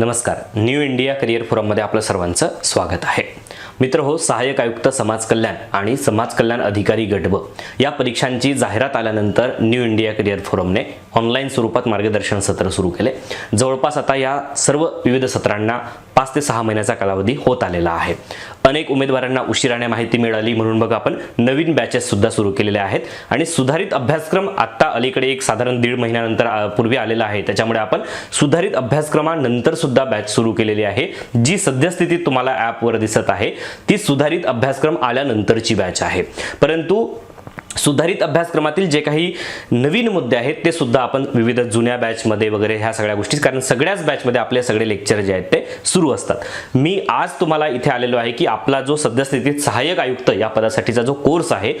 नमस्कार. New India career फोरममध्ये आपलं सर्वांचं स्वागत आहे. मित्र हो सहाय्यक आयुक्त समाज कल्याण आणि समाज कल्याण अधिकारी गटब या परीक्षांची जाहिरात आल्यानंतर न्यू इंडिया करिअर फोरमने ऑनलाईन स्वरूपात मार्गदर्शन सत्र सुरू केले. जवळपास आता या सर्व विविध सत्रांना पाच ते सहा महिन्याचा कालावधी होत आलेला आहे. अनेक उमेदवारांना उशिराने माहिती मिळाली. म्हणून बघा आपण नवीन बॅचेस सुद्धा सुरू केलेले आहेत. आणि सुधारित अभ्यासक्रम आत्ता अलीकडे एक साधारण दीड महिन्यानंतर पूर्वी आलेला आहे. त्याच्यामुळे आपण सुधारित अभ्यासक्रमानंतर सुद्धा बॅच सुरू केलेली आहे. जी सद्यस्थितीत तुम्हाला ॲपवर दिसत आहे ती सुधारित अभ्यासक्रम आल्यानंतरची बॅच आहे. परंतु सुधारित अभ्यासक्रमातील जे काही नवीन मुद्दे आहेत ते सुद्धा आपण विविध जुन्या बॅचमध्ये वगैरे ह्या सगळ्या गोष्टी कारण सगळ्याच बॅचमध्ये आपले सगळे लेक्चर जे आहेत ते सुरू असतात. मी आज तुम्हाला इथे आलेलो आहे की आपला जो सद्यस्थितीत सहाय्यक आयुक्त या पदासाठीचा जो कोर्स आहे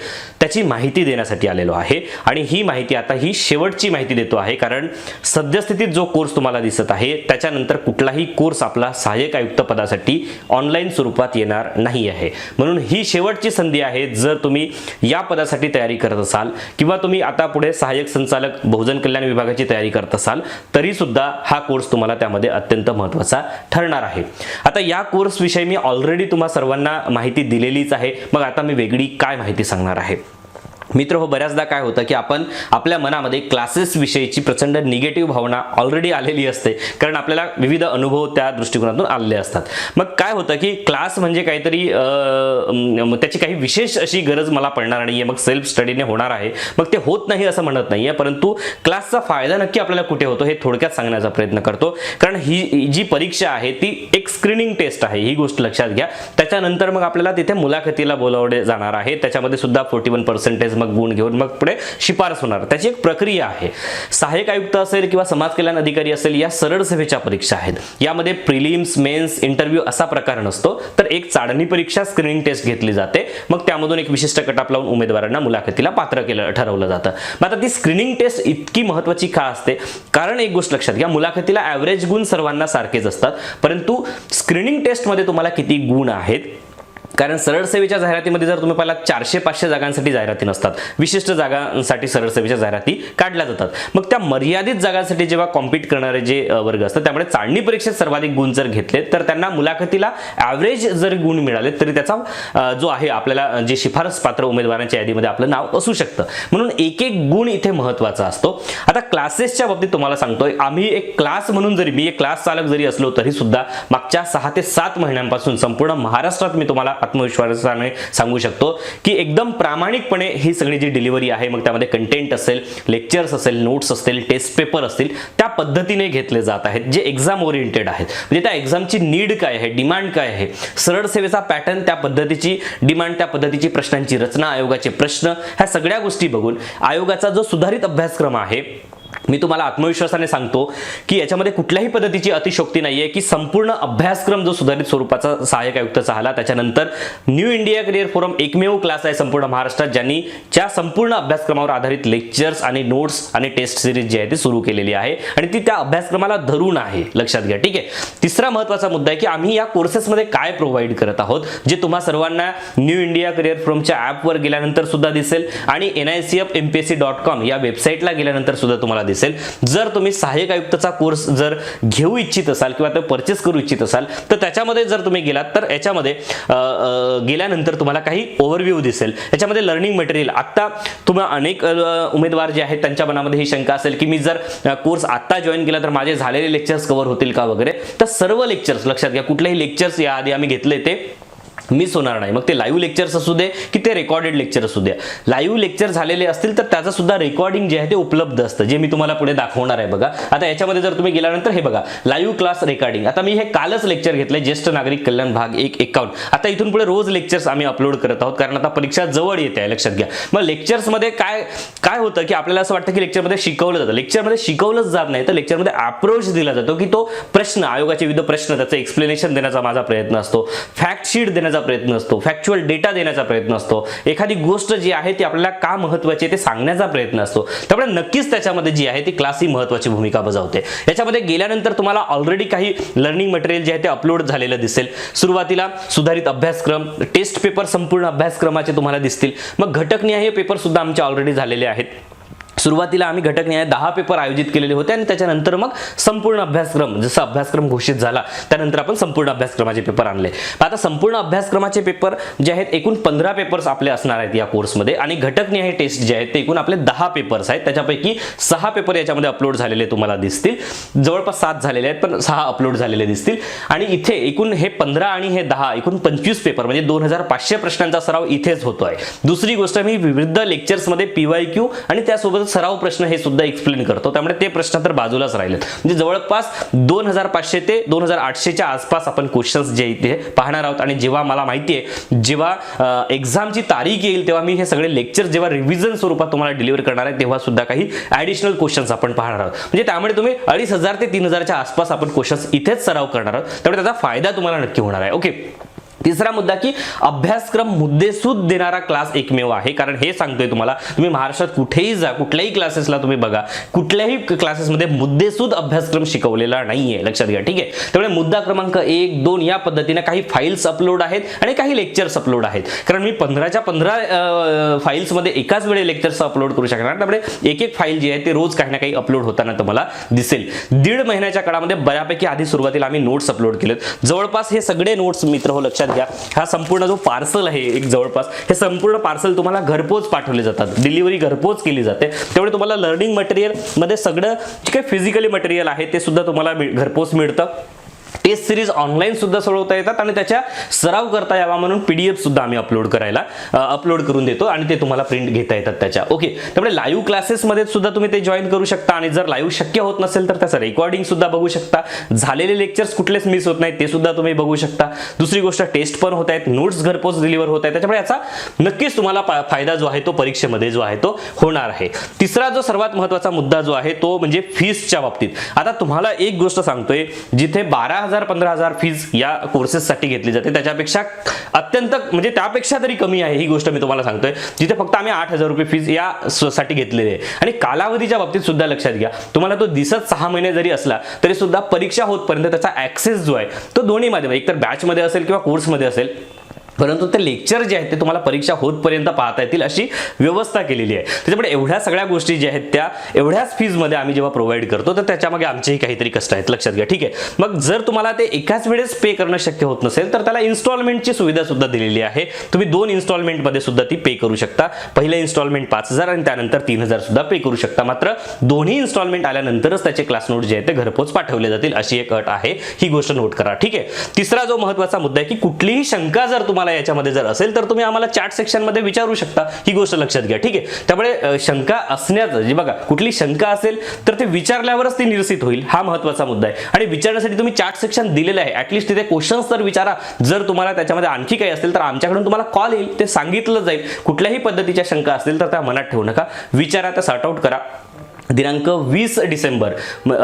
याची माहिती देण्यासाठी आलेलो आहे. आणि ही माहिती आता ही शेवटची माहिती देतो आहे. कारण सद्यस्थितीत जो कोर्स तुम्हाला दिसत आहे त्याच्यानंतर कुठलाही कोर्स आपला सहाय्यक आयुक्त पदासाठी ऑनलाईन स्वरूपात येणार नाही आहे. म्हणून ही शेवटची संधी आहे. जर तुम्ही या पदासाठी तयारी करत असाल किंवा तुम्ही आता पुढे सहाय्यक संचालक बहुजन कल्याण विभागाची तयारी करत असाल तरी सुद्धा हा कोर्स तुम्हाला त्यामध्ये अत्यंत महत्त्वाचा ठरणार आहे. आता या कोर्स विषयी मी ऑलरेडी तुम्हा सर्वांना माहिती दिलेलीच आहे. मग आता मी वेगळी काय माहिती सांगणार आहे? मित्र हो बऱ्याचदा काय होतं की आपण आपल्या मनामध्ये क्लासेस विषयीची प्रचंड निगेटिव्ह भावना ऑलरेडी आलेली असते. कारण आपल्याला विविध अनुभव त्या दृष्टिकोनातून आलेले असतात. मग काय होतं की क्लास म्हणजे काहीतरी त्याची काही विशेष अशी गरज मला पडणार नाही आहे मग सेल्फ स्टडीने होणार आहे. मग ते होत नाही असं म्हणत नाही आहे परंतु क्लासचा फायदा नक्की आपल्याला कुठे होतो हे थोडक्यात सांगण्याचा प्रयत्न करतो. कारण ही ही जी परीक्षा आहे ती एक स्क्रीनिंग टेस्ट आहे. ही गोष्ट लक्षात घ्या. त्याच्यानंतर मग आपल्याला तिथे मुलाखतीला बोलावले जाणार आहे. त्याच्यामध्ये सुद्धा फोर्टी वन पर्सेंटेज मग गुण घेऊन मग पुढे शिफारस होणार. त्याची एक प्रक्रिया आहे. सहाय्यक आयुक्त असेल किंवा समाज कल्याण अधिकारी असेल या सरळ सेवेच्या परीक्षा आहेत. यामध्ये प्रिलिम्स मेन्स इंटरव्ह्यू असा प्रकार नसतो तर एक चाळणी परीक्षा स्क्रीनिंग टेस्ट घेतली जाते. मग त्यामधून एक विशिष्ट कटाप लावून उमेदवारांना मुलाखतीला पात्र केलं ठरवलं जातं. मग आता ती स्क्रीनिंग टेस्ट इतकी महत्वाची का असते? कारण एक गोष्ट लक्षात घ्या मुलाखतीला ॲव्हरेज गुण सर्वांना सारखेच असतात. परंतु स्क्रीनिंग टेस्टमध्ये तुम्हाला किती गुण आहेत? कारण सरळ सेवेच्या जाहिरातीमध्ये जर तुम्ही पाहिला चारशे पाचशे जागांसाठी जाहिराती नसतात. विशिष्ट जागांसाठी सरळ सेवेच्या जाहिराती काढल्या जातात. मग त्या मर्यादित जागांसाठी जेव्हा कॉम्पिट करणारे जे वर्ग असतात त्यामुळे चाळणी परीक्षेत सर्वाधिक गुण जर घेतले तर त्यांना मुलाखतीला ॲव्हरेज जर गुण मिळाले तरी त्याचा जो आहे आपल्याला जे शिफारस पात्र उमेदवारांच्या यादीमध्ये आपलं नाव असू शकतं. म्हणून एक एक गुण इथे महत्त्वाचा असतो. आता क्लासेसच्या बाबतीत तुम्हाला सांगतोय आम्ही एक क्लास म्हणून जरी मी एक क्लास चालक जरी असलो तरी सुद्धा मागच्या सहा ते सात महिन्यांपासून संपूर्ण महाराष्ट्रात मी तुम्हाला आत्मविश्वासाने सांगू शकतो की एकदम प्रामाणिकपणे ही सगळी जी डिलिव्हरी आहे मग त्यामध्ये कंटेंट असेल लेक्चर्स असेल नोट्स असतील टेस्ट पेपर असतील त्या पद्धतीने घेतले जात आहेत जे एक्झाम ओरिएंटेड आहेत. म्हणजे त्या एक्झामची नीड काय आहे डिमांड काय आहे? सरळ सेवेचा पॅटर्न त्या पद्धतीची डिमांड त्या पद्धतीची प्रश्नांची रचना आयोगाचे प्रश्न ह्या सगळ्या गोष्टी बघून आयोगाचा जो सुधारित अभ्यासक्रम आहे मी तुम्हाला आत्मविश्वासाने सांगतो की याच्यामध्ये कुठल्याही पद्धतीची अतिशोक्ती नाही आहे की संपूर्ण अभ्यासक्रम जो सुधारित स्वरूपाचा सहाय्यक आयुक्तचा आला त्याच्यानंतर न्यू इंडिया करिअर फोरम एकमेव क्लास आहे संपूर्ण महाराष्ट्रात ज्यांनी ज्या संपूर्ण अभ्यासक्रमावर आधारित लेक्चर्स आणि नोट्स आणि टेस्ट सिरीज जी आहे ती सुरू केलेली आहे आणि ती त्या अभ्यासक्रमाला धरून आहे. लक्षात घ्या ठीक आहे? तिसरा महत्त्वाचा मुद्दा आहे की आम्ही या कोर्सेसमध्ये काय प्रोव्हाइड करत आहोत जे तुम्हा सर्वांना न्यू इंडिया करिअर फोरमच्या ॲपवर गेल्यानंतर सुद्धा दिसेल आणि N I C F M P S C dot com या वेबसाईटला गेल्यानंतर सुद्धा तुम्हाला दिसेल. जर तुम्ही सहाय्यक आयुक्तचा कोर्स जर घेऊ इच्छित असाल किंवा तो परचेस करू इच्छित असाल तर त्याच्यामध्ये जर तुम्ही गेलात तर याच्यामध्ये गेल्यानंतर तुम्हाला काही ओव्हरव्ह्यू दिसेल. याच्यामध्ये लर्निंग मटेरियल आत्ता तुम्ही अनेक उमेदवार जे आहेत त्यांच्या मनामध्ये ही शंका असेल की मी जर कोर्स आत्ता जॉईन केला तर माझे झालेले लेक्चर्स कव्हर होतील का वगैरे? तर सर्व लेक्चर्स लक्षात घ्या. कुठलेही लेक्चर्स याआधी आम्ही घेतले ते मिस होणार नाही. मग ते लाईव्ह लेक्चर्स असू दे की ते रेकॉर्डेड लेक्चर असू द्या लाईव्ह लेक्चर झालेले असतील तर त्याचं सुद्धा रेकॉर्डिंग जे आहे ते उपलब्ध असतं जे मी तुम्हाला पुढे दाखवणार आहे बघा. आता याच्यामध्ये जर तुम्ही गेल्यानंतर हे बघा लाईव्ह क्लास रेकॉर्डिंग आता मी हे कालच लेक्चर घेतलंय ज्येष्ठ नागरिक कल्याण भाग एक एकावन्न. आता इथून पुढे रोज लेक्चर्स आम्ही अपलोड करत आहोत कारण आता परीक्षा जवळ येते आहे लक्षात घ्या. मग लेक्चर्समध्ये काय काय होतं की आपल्याला असं वाटतं की लेक्चरमध्ये शिकवलं जातं. लेक्चरमध्ये शिकवलंच जात नाही तर लेक्चरमध्ये अप्रोच दिला जातो की तो प्रश्न आयोगाचे विविध प्रश्न त्याचं एक्सप्लेनेशन देण्याचा माझा प्रयत्न असतो. फॅक्ट शीट देण्याचा प्रयत्न असतो फॅक्च्युअल डेटा देण्याचा प्रयत्न असतो एखादी गोष्ट जी आहे ती आपल्याला का महत्वाची आहे ते सांगण्याचा प्रयत्न असतो. त्यामुळे नक्कीच त्याच्यामध्ये जी आहे ती क्लास ही महत्वाची भूमिका बजावते. याच्यामध्ये गेल्यानंतर तुम्हाला ऑलरेडी काही लर्निंग मटेरियल जे आहे ते अपलोड झालेलं दिसेल. सुरुवातीला सुधारित अभ्यासक्रम टेस्ट पेपर संपूर्ण अभ्यासक्रमाचे तुम्हाला दिसतील. मग घटकनिहाय पेपर सुद्धा आमचे ऑलरेडी झालेले आहेत. सुरुवातीला आम्ही घटक न्याय दहा पेपर आयोजित केलेले होते आणि त्याच्यानंतर मग संपूर्ण अभ्यासक्रम जसा अभ्यासक्रम घोषित झाला त्यानंतर आपण संपूर्ण अभ्यासक्रमाचे पेपर आणले. आता संपूर्ण अभ्यासक्रमाचे पेपर जे आहेत एकूण पंधरा पेपर्स आपले असणार आहेत या कोर्समध्ये आणि घटक न्याय टेस्ट जे आहेत ते एकूण आपले दहा पेपर्स आहेत. त्याच्यापैकी सहा पेपर याच्यामध्ये अपलोड झालेले तुम्हाला दिसतील. जवळपास सात झालेले आहेत पण सहा अपलोड झालेले दिसतील. आणि इथे एकूण हे पंधरा आणि हे दहा एकूण पंचवीस पेपर म्हणजे दोन हजार पाचशे प्रश्नांचा सराव इथेच होतो आहे दुसरी गोष्ट मी विविध लेक्चर्समध्ये पीवाय क्यू आणि त्यासोबतच सराव प्रश्न हे सुद्धा एक्सप्लेन करतो. त्यामुळे ते प्रश्न तर बाजूलाच राहिलेत. म्हणजे जवळपास दोन हजार पाचशे ते दोन हजार आठशेच्या आसपास आपण क्वेश्चन्स जे इथे पाहणार आहोत आणि जेव्हा मला माहिती आहे जेव्हा एक्झामची तारीख येईल तेव्हा मी हे सगळे लेक्चर जेव्हा रिव्हिजन स्वरूपात तुम्हाला डिलिव्हर करणार आहे तेव्हा सुद्धा काही ऍडिशनल क्वेश्चन्स आपण पाहणार आहोत. म्हणजे त्यामुळे तुम्ही अडीच हजार ते तीन हजारच्या आसपास आपण क्वेश्चन्स इथेच सराव करणार आहोत. त्यामुळे त्याचा फायदा तुम्हाला नक्की होणार आहे. ओके तिसरा मुद्दा की अभ्यासक्रम मुद्देसूद देणारा क्लास एकमेव आहे. कारण हे सांगतोय तुम्हाला तुम्ही महाराष्ट्रात कुठेही जा कुठल्याही क्लासेसला तुम्ही बघा कुठल्याही क्लासेसमध्ये मुद्देसूद अभ्यासक्रम शिकवलेला नाहीये. लक्षात घ्या ठीक आहे? त्यामुळे मुद्दा क्रमांक एक दोन या पद्धतीने काही फाईल्स अपलोड आहेत आणि काही लेक्चर्स अपलोड आहेत. कारण मी पंधराच्या पंधरा फाईल्समध्ये एकाच वेळी लेक्चर्स अपलोड करू शकणार. त्यामुळे एक एक फाईल जी आहे ते रोज काही ना काही अपलोड होताना तुम्हाला दिसेल. दीड महिन्याच्या काळामध्ये बऱ्यापैकी आधी सुरुवातीला आम्ही नोट्स अपलोड केलेत. जवळपास हे सगळे नोट्स मित्र हो लक्षात घ्या. हा संपूर्ण जो पार्सल आहे एक जवळपास हे संपूर्ण पार्सल तुम्हाला घरपोच पाठवले जातात. डिलिव्हरी घरपोच केली जाते. त्यामुळे तुम्हाला लर्निंग मटेरियलमध्ये सगळं जे काही फिजिकली मटेरियल आहे ते सुद्धा तुम्हाला घरपोच मिळतं. टेस्ट सिरीज ऑनलाईन सुद्धा सोडवता येतात आणि त्याच्या सराव करता यावा म्हणून पीडीएफ सुद्धा आम्ही अपलोड करायला अपलोड करून देतो आणि ते तुम्हाला प्रिंट घेता येतात त्याच्या. ओके त्यामुळे लाईव्ह क्लासेसमध्ये सुद्धा तुम्ही ते जॉईन करू शकता आणि जर लाईव्ह शक्य होत नसेल तर त्याचं रेकॉर्डिंग सुद्धा बघू शकता. झालेले लेक्चर्स कुठलेच मिस होत नाहीत ते सुद्धा तुम्ही बघू शकता. दुसरी गोष्ट टेस्ट पण होत आहेत नोट्स घरपोच डिलिव्हर होत आहेत. त्याच्यामुळे याचा नक्कीच तुम्हाला फायदा जो आहे तो परीक्षेमध्ये जो आहे तो होणार आहे. तिसरा जो सर्वात महत्त्वाचा मुद्दा जो आहे तो म्हणजे फीसच्या बाबतीत. आता तुम्हाला एक गोष्ट सांगतोय जिथे बारा हजार पंधरा हजार फीज या कोर्सेससाठी घेतली जाते. त्याच्यापेक्षा अत्यंत म्हणजे त्यापेक्षा तरी कमी आहे ही गोष्ट मी तुम्हाला सांगतोय. जिथे फक्त आम्ही आठ हजार रुपये फीज या साठी घेतलेली आहे. आणि कालावधीच्या बाबतीत सुद्धा लक्षात घ्या. तुम्हाला तो दिसत सहा महिने जरी असला तरी सुद्धा परीक्षा होतपर्यंत त्याचा ऍक्सेस जो आहे तो दोन्ही माध्यम एकतर बॅचमध्ये असेल किंवा कोर्समध्ये असेल परंतु ते लेक्चर जे आहेत ते तुम्हाला परीक्षा होतपर्यंत पाहता येतील अशी व्यवस्था केलेली आहे. त्याच्यामुळे एवढ्या सगळ्या गोष्टी ज्या आहेत त्या एवढ्याच फीजमध्ये आम्ही जेव्हा प्रोव्हाइड करतो तर त्याच्यामागे आमचेही काहीतरी कष्ट आहेत. लक्षात घ्या. ठीक आहे. मग जर तुम्हाला ते एकाच वेळेस पे करणं शक्य होत नसेल तर त्याला इन्स्टॉलमेंटची सुविधा सुद्धा दिलेली आहे. तुम्ही दोन इन्स्टॉलमेंटमध्ये सुद्धा ती पे करू शकता. पहिलं इन्स्टॉलमेंट पाच हजार आणि त्यानंतर तीन हजार सुद्धा पे करू शकता. मात्र दोन्ही इन्स्टॉलमेंट आल्यानंतरच त्याचे क्लास नोट जे आहेत ते घरपोच पाठवले जातील अशी एक अट आहे. ही गोष्ट नोट करा. ठीक आहे. तिसरा जो महत्त्वाचा मुद्दा आहे की कुठलीही शंका जर तुम्हाला याच्यामध्ये जर असेल तर तुम्ही आम्हाला चॅट सेक्शनमध्ये विचारू शकता. ही गोष्ट लक्षात घ्या ठीक आहे? त्यामुळे शंका असण्याचं जे बघा कुठली शंका असेल तर ते विचारल्यावरच ती निरसित होईल. हा महत्त्वाचा मुद्दा आहे. आणि विचारण्यासाठी तुम्ही चॅट सेक्शन दिलेलं आहे. ॲटलिस्ट तिथे क्वेश्चन्स तर विचारा. जर तुम्हाला त्याच्यामध्ये आणखी काही असेल तर आमच्याकडून तुम्हाला कॉल येईल. ते सांगितलं जाईल. कुठल्याही पद्धतीच्या शंका असतील तर त्या मनात ठेवू नका. विचारा त्या सॉर्ट आउट करा. दिनांक वीस डिसेंबर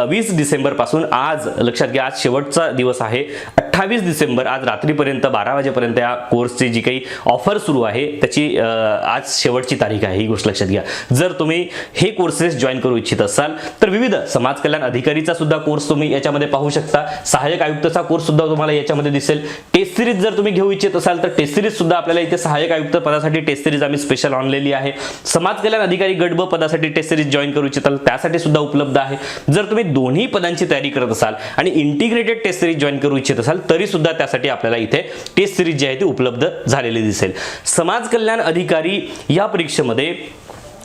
वीस डिसेंबरपासून आज लक्षात घ्या आज शेवटचा दिवस आहे. अठ्ठावीस डिसेंबर आज रात्रीपर्यंत बारा वाजेपर्यंत या कोर्सची जी काही ऑफर सुरू आहे त्याची आज शेवटची तारीख आहे ही गोष्ट लक्षात घ्या. जर तुम्ही हे कोर्सेस जॉईन करू इच्छित असाल तर विविध समाज कल्याण अधिकारीचा सुद्धा कोर्स तुम्ही याच्यामध्ये पाहू शकता. सहाय्यक आयुक्तचा कोर्स सुद्धा तुम्हाला याच्यामध्ये दिसेल. टेस्ट सिरीज जर तुम्ही घेऊ इच्छित असाल तर टेस्ट सिरीज सुद्धा आपल्याला इथे सहाय्यक आयुक्त पदासाठी टेस्ट सिरीज आम्ही स्पेशल आणलेली आहे. समाज कल्याण अधिकारी गट ब पदासाठी टेस्ट सिरीज जॉईन करू इच्छिताल त्यासाठी सुद्धा उपलब्ध आहे. जर तुम्ही दोन्ही पदांची तयारी करत असाल आणि इंटिग्रेटेड टेस्ट सिरीज जॉईन करू इच्छित असाल तरी सुद्धा त्यासाठी आपल्याला इथे टेस्ट सिरीज जी आहे ती उपलब्ध झालेली दिसेल. समाज कल्याण अधिकारी या परीक्षेमध्ये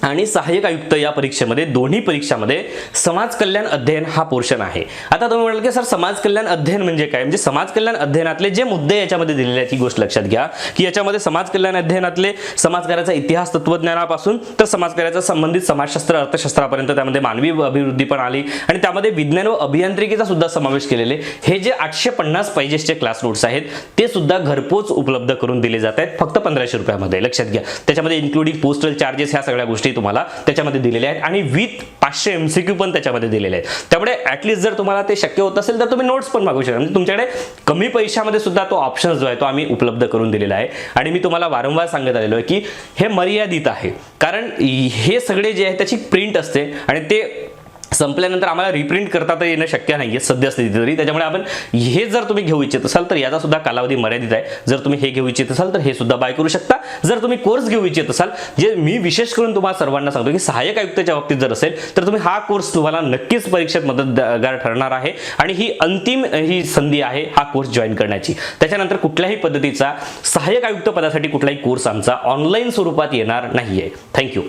आणि सहाय्यक आयुक्त या परीक्षेमध्ये दोन्ही परीक्षामध्ये समाज कल्याण अध्ययन हा पोर्शन आहे. आता तुम्ही म्हणाल की सर समाज कल्याण अध्ययन म्हणजे काय? म्हणजे समाज कल्याण अध्ययनातले जे मुद्दे याच्यामध्ये दिलेले आहेत ही गोष्ट लक्षात घ्या. की याच्यामध्ये समाज कल्याण अध्ययनातले समाजकार्याचा इतिहास तत्वज्ञानापासून तर समाजकार्याचा संबंधित समाजशास्त्र अर्थशास्त्रापर्यंत त्यामध्ये मानवी अभिवृद्धी पण आली. आणि त्यामध्ये विज्ञान व अभियांत्रिकीचा सुद्धा समावेश केलेले. हे जे आठशे पन्नास पेजेसचे क्लास नोट्स आहेत ते सुद्धा घरपोच उपलब्ध करून दिले जात आहेत फक्त पंधराशे रुपयामध्ये. लक्षात घ्या. त्याच्यामध्ये इन्क्लुडिंग पोस्टल चार्जेस ह्या सगळ्या गोष्टी तुम्हाला त्याच्यामध्ये दिलेल्या आहेत आणि विथ पाचशे एमसीक्यू पण त्याच्यामध्ये दिलेले आहेत. त्यामुळे ऍटलिस्ट जर तुम्हाला ते शक्य होत असेल तर तुम्ही नोट्स पण मागू शकता. म्हणजे तुमच्याकडे कमी पैशामध्ये सुद्धा तो ऑप्शन जो आहे तो आम्ही उपलब्ध करून दिलेला आहे. आणि मी तुम्हाला वारंवार सांगत आलेलो आहे की हे मर्यादित आहे. कारण हे सगळे जे आहे त्याची प्रिंट असते आणि ते संपल्यानंतर आम्हाला रिप्रिंट करता तर येणं शक्य नाही आहे सद्यस्थितीत तरी. त्याच्यामुळे आपण हे जर तुम्ही घेऊ इच्छित असाल तर याचा सुद्धा कालावधी मर्यादित आहे. जर तुम्ही हे घेऊ इच्छित असाल तर हे सुद्धा बाय करू शकता. जर तुम्ही कोर्स घेऊ इच्छित असाल जे मी विशेष करून तुम्हाला सर्वांना सांगतो की सहाय्यक आयुक्ताच्या बाबतीत जर असेल तर तुम्ही हा कोर्स तुम्हाला नक्कीच परीक्षेत मदतगार ठरणार आहे. आणि ही अंतिम ही संधी आहे हा कोर्स जॉईन करण्याची. त्याच्यानंतर कुठल्याही पद्धतीचा सहाय्यक आयुक्त पदासाठी कुठलाही कोर्स आमचा ऑनलाईन स्वरूपात येणार नाहीये. थँक्यू